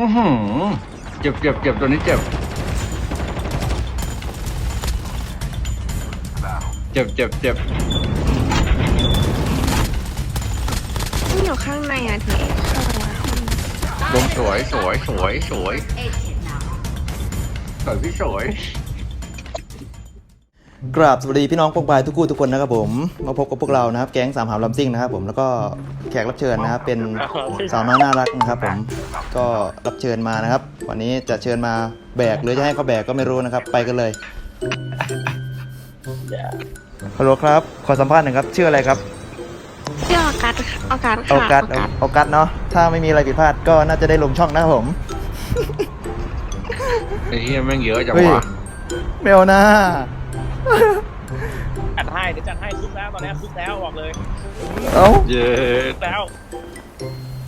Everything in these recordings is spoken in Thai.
อือหือเจ็บเจ็บเจ็บตัวนี้เจ็บ เจ็บเจ็บเจ็บที่อยู่ข้างในอะทีเอ็กเข้ามาลงสวยสวยสวยสวย Eight hit now. สวยพี่สวย กราบสวัสดีพี่น้องพวกบายทุกคู่ทุกคนนะครับผมมาพบกับพวกเรานะครับ แก๊งสามหาวลำซิ่งนะครับผมแล้วก็แขกรับเชิญนะครับเป็นสาวน้อยน่ารักนะครับผมก็รับเชิญมานะครับ วันนี้จะเชิญมาแบกหรือจะให้เขาแบกก็ไม่รู้นะครับ ไปกันเลยฮัลโหลครับ ขอสัมภาษณ์หน่อยครับชื่ออะไรครับที่ออกัสค่ะออกัสเอาค่ะกัสออกัสเอากัสเนาะถ้าไม่มีอะไรผิดพลาดก็น่าจะได้ลงช่องนะครับผมไอ้เหี้ยแม่งเยอะจังเฮ้ยวะไม่เอานะ จัดให้เดี๋ยวจัดให้คึกแล้วตอนนี้คึกแล้วบอกเลยเอ้าเย้คึกแล้ว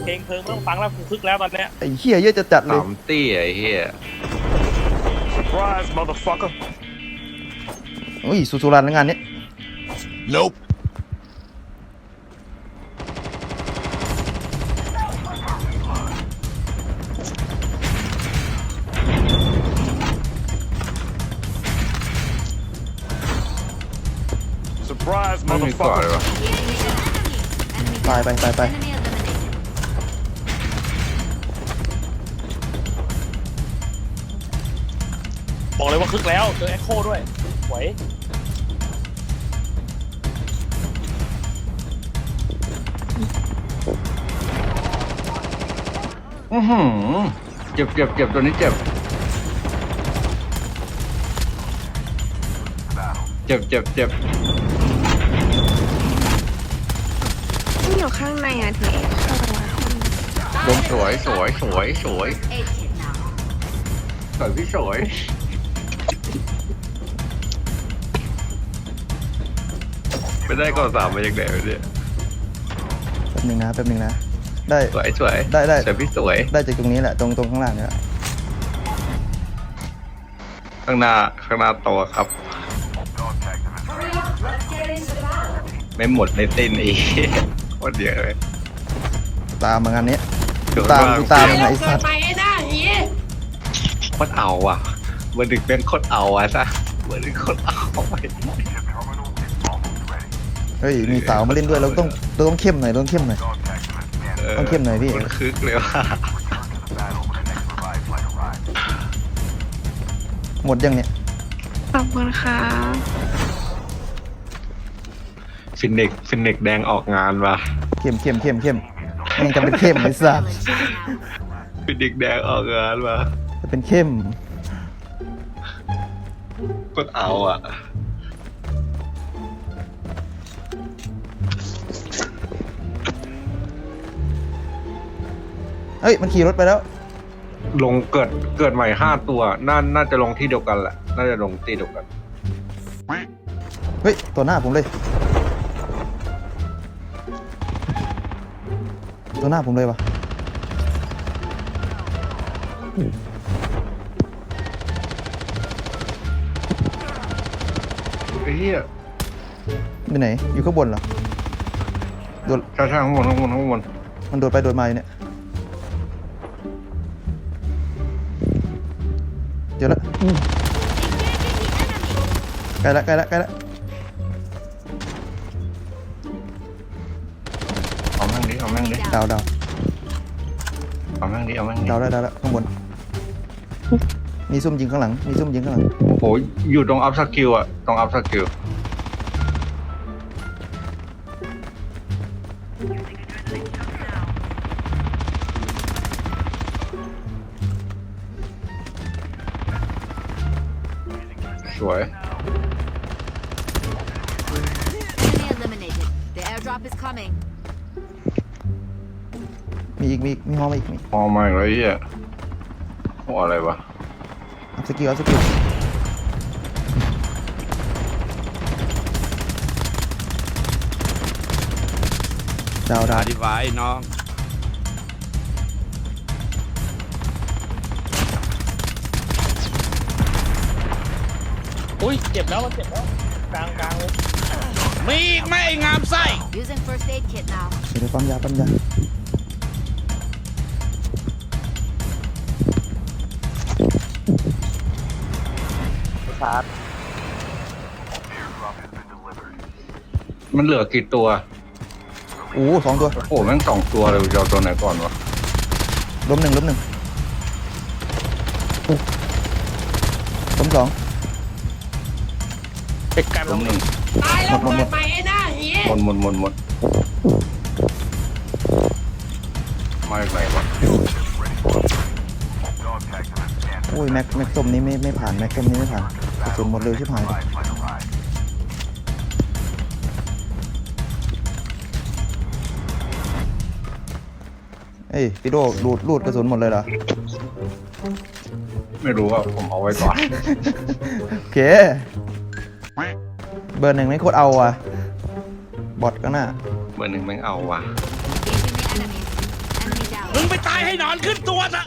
เพลงเพลิงไม่ต้องฟังแล้วกูคึกแล้วตอนเนี้ยไอ้เหี้ยเยอะจะจัดเลยสามตี้ไอ้เหี้ย Surprise motherfucker อุ้ยสุสุรันแล้วงานนี้ Nope. ม่มีก่อนเลยวะไปไปไปไป Enemy eliminated. บอกเลยว่าคึกแล้วเจอเอ็กโคด้วยไหวอือหือเจ็บเจ็บเจ็บตัวนี้เจ็บ เจ็บเจ็บเจ็บ อยู่ข้างในอะทีเอ็กเข้ามาลงสวยสวยสวยสวยสวยพี่สวยไม่ได้ก่อนสามมาจากไหนวะเนี่ยแป๊บนึงนะแป๊บนึงนะ ได้ สวยสวยได้ได้ สวยพี่สวยได้จากตรงนี้แหละ ตรงตรงข้างล่างเนี่ยแหละข้างหน้าข้างหน้าโตครับ ไม่หมดไม่เต้นอีก โคตรเยอะเลยตามมางานนี้เดี๋ยวตามว่างกูตามไงไอ้สัตว์โคตรเอาอะเบอร์ดึกเป็นโคตรเอาอะซะเบอร์ดึกโคตรเอาไปเฮ้ยมีสาวมาเล่นด้วยเราต้องเราต้องเข้มหน่อยเราต้องเข้มหน่อยต้องเข้มหน่อยพี่มันคึกเลยว่ะหมดยังเนี่ยขอบคุณค่ะ ฟินเน็กฟินเน็กแดงออกงานว่ะเข้มเข้มเข้มเข้มยังจะเป็นเข้มไอ้สัตว์ Village now. ฟินเน็กแดงออกงานว่ะจะเป็นเข้มโคตรเอาอะเฮ้ย มันขี่รถไปแล้ว ลงเกิดเกิดใหม่ห้าตัวน่าน่าจะลงที่เดียวกันแหละ น่าจะลงที่เดียวกัน เฮ้ย ตัวหน้าผมเลย ตัวหน้าผมเลยวะไอ้เหี้ยไปไหน อยู่ข้างบนเหรอ โดดใช่ใช่ข้างบนข้างบนข้างบนมันโดดไปโดดมาอยู่เนี่ยเจอแล้วอืมใกล้ละใกล้ละใกล้ละ เอาแม่งดิเอาแม่งดิดาวดาวเอาแม่งดิเอาแม่งดิดาวได้ดาวแล้วข้างบน มีซุ่มยิงข้างหลัง มีซุ่มยิงข้างหลัง โอ้โหอยู่ตรงอัพสกิลอะตรงอัพสกิลสวย Enemy eliminated. The airdrop is coming. มีอีก มีอีก มีฮอมาอีกมีพอมาอีกแล้วไอ้เหี้ยโอ้อะไรวะอัพสกิลอัพสกิลดาวดาวดีไว้น้องอุ้ยเจ็บแล้วมันเจ็บแล้วกลางกลางเลยมีอีกไหมไอ้งามไส้ Using first aid kit now. เดี๋ยวปั๊มยาปั๊มยา ชาร์จ มันเหลือกี่ตัว โอ้สองตัว โอ้แม่งสองตัวเลยจะเอาตัวไหนก่อนวะ ล้มหนึ่งล้มหนึ่งอู้ล้มสองติดกันล้มหนึ่งหมดหมดหมดหมดหมดหมดหมดมาจากไหนวะโอ้ยแม็กแม็กส้มนี้ไม่ไม่ผ่านแม็กส้มนี้ไม่ผ่าน กระสุนหมดเร็วชิบหายเลยเอ้ยพี่โดรูดรูดกระสุนหมดเลยเหรอไม่รู้ว่าผมเอาไว้ก่อน โอเค เบอร์หนึ่งไม่โคตรเอาอะ บอทก็น่าเบอร์หนึ่งแม่งเอาว่ะ Engaging the enemies. Enemy down. มึงไปตายให้หนอนขึ้นตัวซะ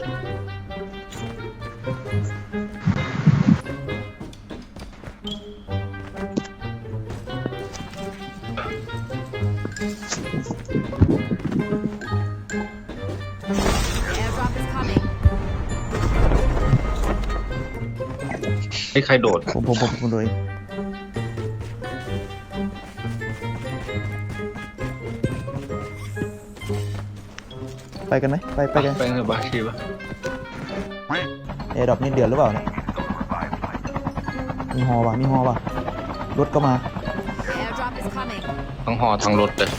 ไอ้ใครโดดผมผมผมผมดูเองไปกันไหมไปไปกันไปเถอะบาชีปะเอดรอปนี่เดือดหรือเปล่าเนี่ยมีฮอว่ะมีฮอว่ะรถก็มา The airdrop is coming. ทั้งหอทั้งรถเลย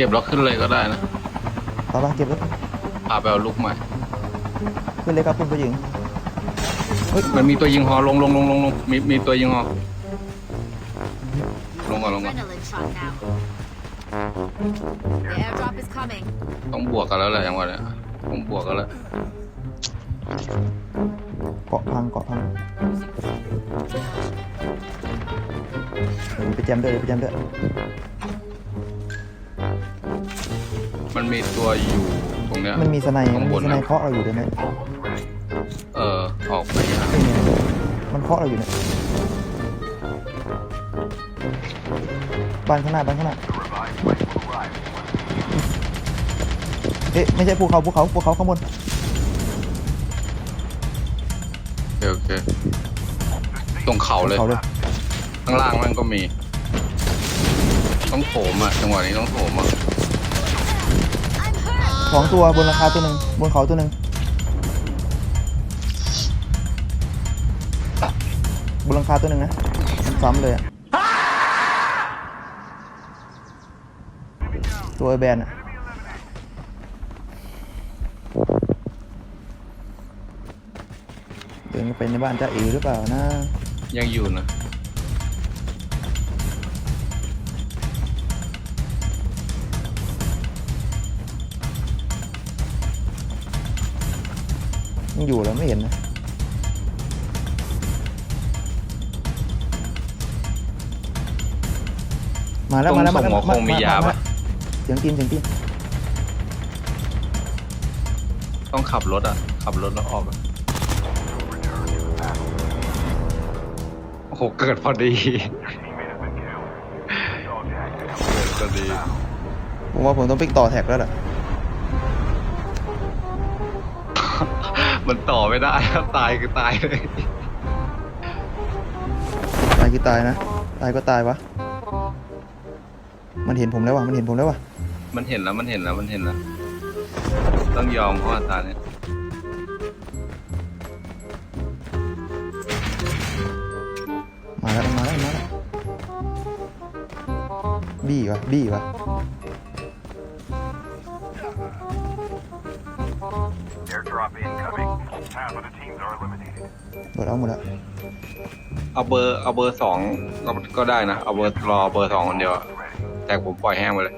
ก็บแล้วขึ้นเลยก็ได้นะไปไปเก็บรถพาไปเอาลูกใหม่ ขึ้นเลยครับคุณผู้หญิงมันมีตัวยิงฮอลงลงลงลงลงมีมีตัวยิงฮอลงก่อนลงก่อน Adrenaline shot now. The airdrop is coming. ต้องบวกกันแล้วแหละจังหวะเนี้ยต้องบวกกันแล้วเกาะพังเกาะพังเดี๋ยวไปแจมด้วยเดี๋ยวไปแจมด้วย มันมีตัวอยู่ตรงเนี้ย มันมีสไนด์ข้างมันบมีนสไนนะด์เคาะเราอยู่ด้วยไหมเออ ออกไปยากนี่เนี่ยมันเคาะเราอยู่เนี่ยบ้านข้างหน้าบ้านข้างหน้าเอ๊ะไม่ใช่ภูเขาภูเขาภูเขาข้างบนโอเคโอเค ตรงเขาเลย เขาเลยข้างล่างมันก็มี ต้องโถมอะ จังหวะนี้ต้องโถมอะ สองตัวบนราคาตัวหนึ่งบนเขาตัวหนึ่งบนหลังคาตัวหนึ่งนะมันซ้ำเลยอะตัวไอแบนอะเดินไปในบ้านจ้าเอหรือเปล่านะ ยังอยู่นะ ยังอยู่แล้วไม่เห็นนะมาแล้วตรงมาแล้วมาส่งแล้วหัวคงมียาปะเสียงตีนเสียงตีนต้องขับรถอะ ขับรถแล้วออกอะโอ้โหเกิดพอดีเกิดพอดีผมว่าผมต้องไปต่อแท็กแล้วแหละ มันต่อไม่ได้ครับตายคือตายเลยตายคือตายนะ ตายก็ตายวะ มันเห็นผมแล้ววะมันเห็นผมแล้ววะมันเห็นแล้วมันเห็นแล้วมันเห็นแล้ว ต้องยอมเพราะว่าตาเนี่ยมาแล้วมาแล้วมาแล้วบี้วะบี้วะ eliminated. โดดเอาหมดแล้วเอาเบอร์เอาเบอร์สองก็ก็ได้นะ เอาเบอร์รอเบอร์สองคนเดียวอะแต่ผมปล่อยแห้งไปเลย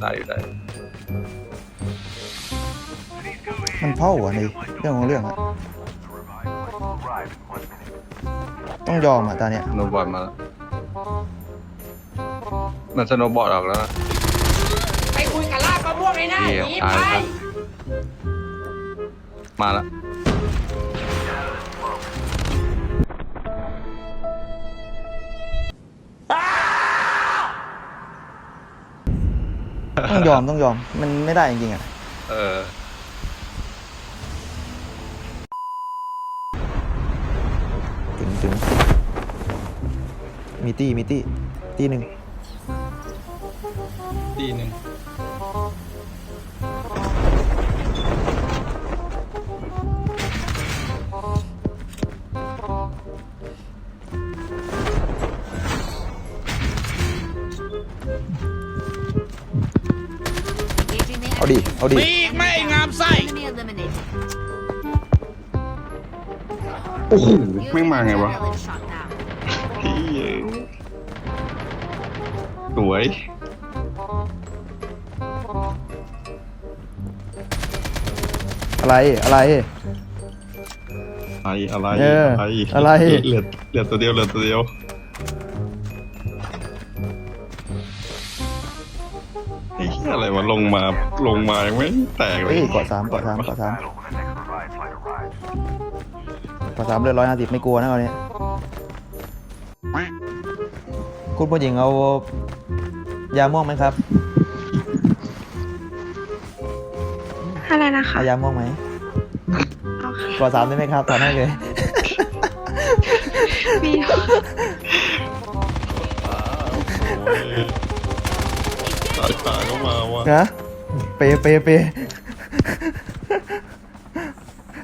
ได้อยู่ได้ มันเผ่าอะในเรื่องของเรื่องอะ Arrive in one minute. ต้องยอมอะตาเนี้ยสโนว์บอร์ดมาแล้ว มันสโนว์บอร์ดออกแล้วนะไปคุยกับลากมะม่วงไอ้หน้าเหี้ยหนีตายไปแล้วมาแล้ว ต้องยอมต้องยอม มันไม่ได้จริงๆอะ เออ ถึงถึงมีตี้มีตี้ตี้หนึ่งทีหนึ่ง เอาดิ enemy. เอาดิมีอีกไหมไอ้งามไส้ Enemy eliminated. โอ้โห Using แม่งมาไงวะ adrenaline shot now. พี่สวย อะไร อะไร อะไรอะไรเอออะไร เหลือเหลือตัวเดียวเหลือตัวเดียว งมาลงมายังไม่แตกเลยเฮ้ยเกาะสามเกาะสามเกาะสาม Battle when the next revived flight arrives. เกาะสามเลือดร้อยห้าสิบไม่กลัวนะตอนนี้คุณผู้หญิงเอายาม่วงไหมครับอะไรนะคะเอายาม่วงไหมเอาค่ะเกาะสามได้ไหมครับถอนให้เลย มี สายตาก็มาว่ะนะเปเปเป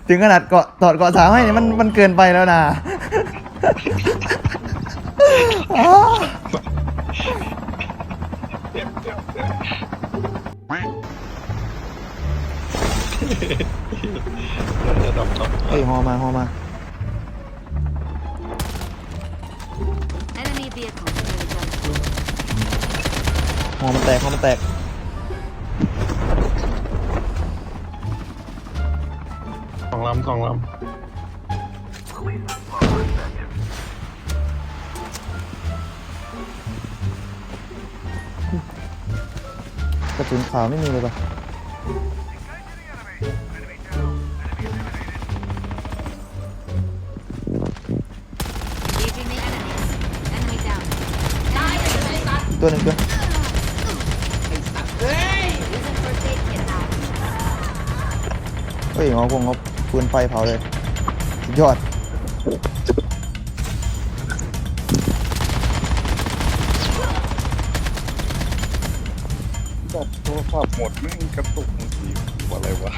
ถึงขนาดเกาะถอดเกาะสามให้เนี่ยมันมันเกินไปแล้วนะอ้าเฮ้ยฮอมาฮอมา Enemy vehicle near the junction. ฮอมันแตกฮอมันแตกสองลำสองลกระสุนขาวไม่มีเลยปะ Engaging the enemies. Enemy down. ตัวหนึ่งตัว เฮ้ยงอคงเอาปืนไฟเผาเลยสุดยอดำจับโทรศัพท์หมดแม่งกระตุกบางทีอะไรวะ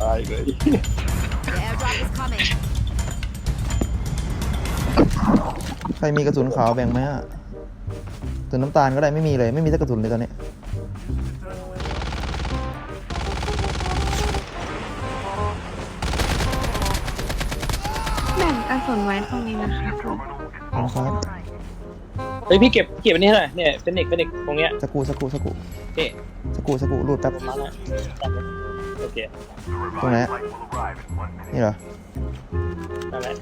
ตายเลย The airdrop is coming. ใครมีกระสุนขาวแบ่งไหมอะกระสุนน้ำตาลก็ได้ไม่มีเลยไม่มีสักกระสุนเลยตอนนี้ แบ่งกระสุนไว้ตรงนี้นะคะคุณขอบคุณครับเฮ้ยพี่เก็บเก็บอันนี้ให้หน่อยเนี่ยเป็นเด็กเป็นเด็กตรงเนี้ยสักครู่สักครู่สักครู่นี่สักครู่สักครู่รูดแป๊บ ประมาณนั้นโอเคตรงไหนอะ Flight will arrive in one minute. นี่เหรอ นั่นแหละ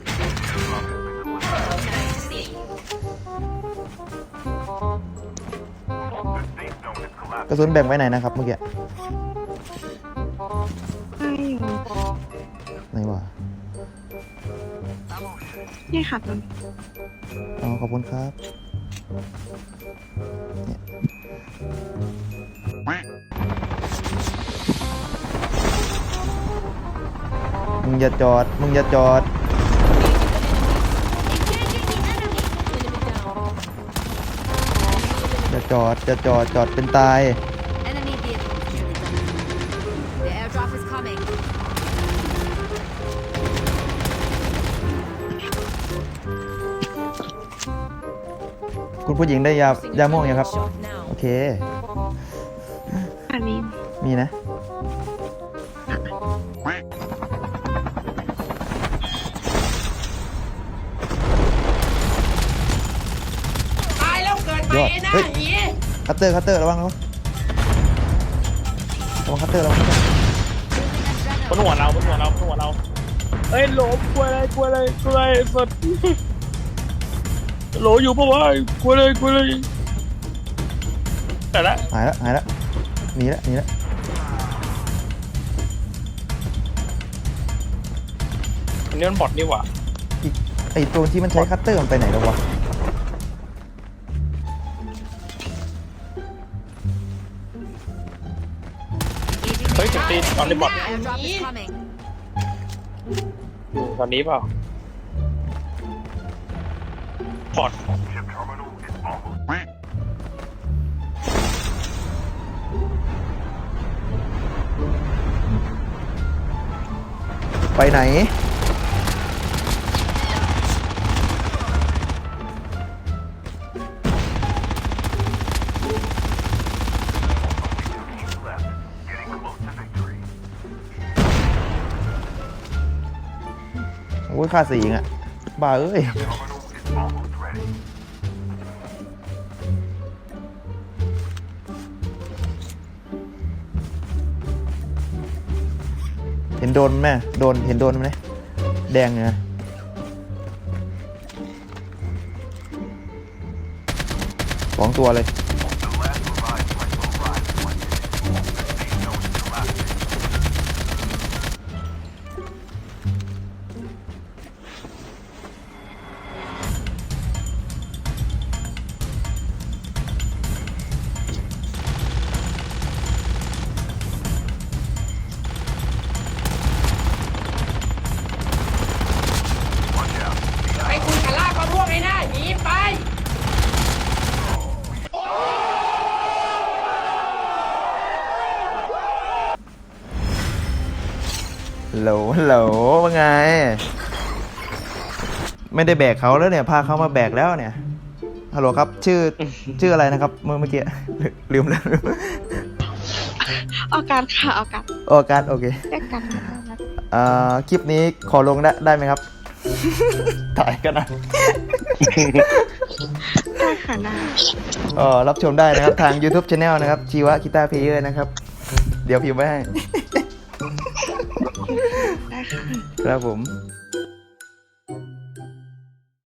กระสุนแบ่งไว้ไหนนะครับเมื่อกี้ได้อยู่ ไหนวะ นี่ค่ะตรงอ๋อขอบคุณครับเนี่ยมึงอย่าจอด มึงอย่าจอด อย่าจอด อย่าจอด จอดเป็นตาย คุณผู้หญิงได้ยายาม่วงยังครับ โอเค อันนี้มีนะ ตายแล้วเกิดใหม่ไอ้หน้าเฮ้ยหนีคัตเตอร์คัตเตอร์ระวังระวังระวังคัตเตอร์ระวังคัตเตอร์บนหัวเราบนหัวเราบนหัวเราเฮ้ยโหลกลัวอะไรกลัวอะไรกลัวอะไรสด โหลอยู่ปะวะคุยเลยคุยเลยแต่ละหายละหายละหนีละหนีละอันนี้มันบอดนี่หว่าอีกไอตัวที่มันใช้คัตเตอร์มันไปไหนแล้ววะเฮ้ยถึงตีตอนนี้บอด Airdrop ตอนนี้เปล่า ฟอร์ดไปไหน โอ้ยค่าสีงอะบ้าเอ้ย โดนไหมโดนเห็นโดนไหมแดงไงสองตัวเลย โหลฮัลโหลว่าไง ไม่ได้แบกเขาแล้วเนี่ย พาเขามาแบกแล้วเนี่ย ฮัลโหลครับ ชื่อ ชื่ออะไรนะครับ เมื่อเมื่อกี้ ลืมแล้วออกการค่ะออกการโอการโอเคเรียกกันนะคะอ่าคลิปนี้ขอลงได้ได้ไหมครับ ถ่ายกันนะ ได้ค่ะได้เออรับชมได้นะครับ ทาง YouTube Channel นะครับชีวะกีตาร์เพลเยอร์นะครับ เดี๋ยวพิมพ์ไว้ให้ได้ค่ะ ครับผม